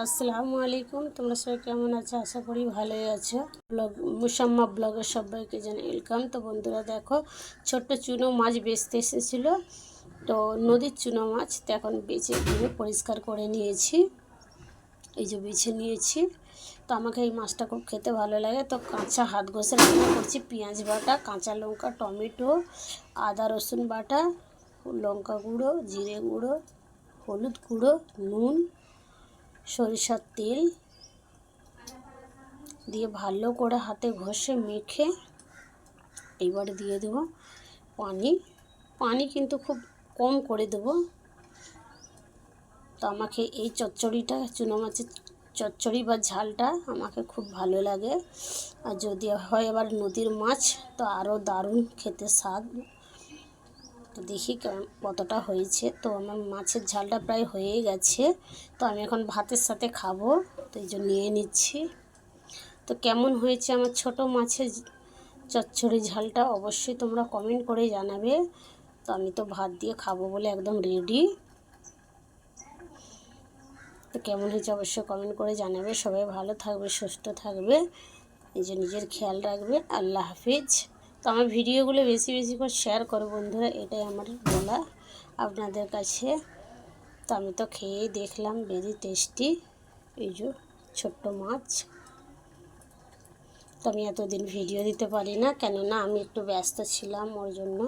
আসসালামু আলাইকুম। তোমরা সবাই কেমন আছো? আশা করি ভালোই আছো। ব্লগ মুসাম্মা ব্লগের সবাইকে জানাই ওয়েলকাম তো বন্ধুরা, দেখো, ছোট্ট চুনো মাছ বেচতে এসেছিল। তো নদীর চুনো মাছ তো এখন বেছে ধুয়ে পরিষ্কার করে নিয়েছি। এই যে বেছে নিয়েছি। তো আমাকে এই মাছটা খুব খেতে ভালো লাগে। তো কাঁচা হাত ঘষে রান্না করছি। পেঁয়াজ বাটা, কাঁচা লঙ্কা, টমেটো, আদা, রসুন বাটা, লঙ্কা গুঁড়ো, জিরে গুঁড়ো, হলুদ গুঁড়ো, নুন সরিষার তেল দিয়ে ভালো করে হাতে ঘষে মেখে এবার দিয়ে দেবো পানি। পানি কিন্তু খুব কম করে দেবো। তো আমাকে এই চচ্চড়িটা, চুনো মাছের চচ্চড়ি বা ঝালটা আমাকে খুব ভালো লাগে। আর যদি হয় আবার নদীর মাছ, তো আরও দারুণ খেতে স্বাদ তো দেখি কতটা হয়েছে। তো আমার মাছের ঝালটা প্রায় হয়েই গেছে। তো আমি এখন ভাতের সাথে খাব, তো এই জন্য নিয়ে নিচ্ছি। তো কেমন হয়েছে আমার ছোট মাছের চচ্চড়ি ঝালটা অবশ্যই তোমরা কমেন্ট করে জানাবে। তো আমি তো ভাত দিয়ে খাব বলে একদম রেডি তো কেমন হয়েছে অবশ্যই কমেন্ট করে জানাবে। সবাই ভালো থাকবে, সুস্থ থাকবে। নিজে নিজের খেয়াল রাখবে। আল্লাহ হাফিজ। তো আমার ভিডিওগুলো বেশি বেশি করে শেয়ার করো বন্ধুরা, এটাই আমার বলা আপনাদের কাছে। তো আমি তো খেয়েই দেখলাম বেরি টেস্টি এই যে ছোট্ট মাছ। তো আমি এতদিন ভিডিও দিতে পারি না, কেননা আমি একটু ব্যস্ত ছিলাম ওর জন্য।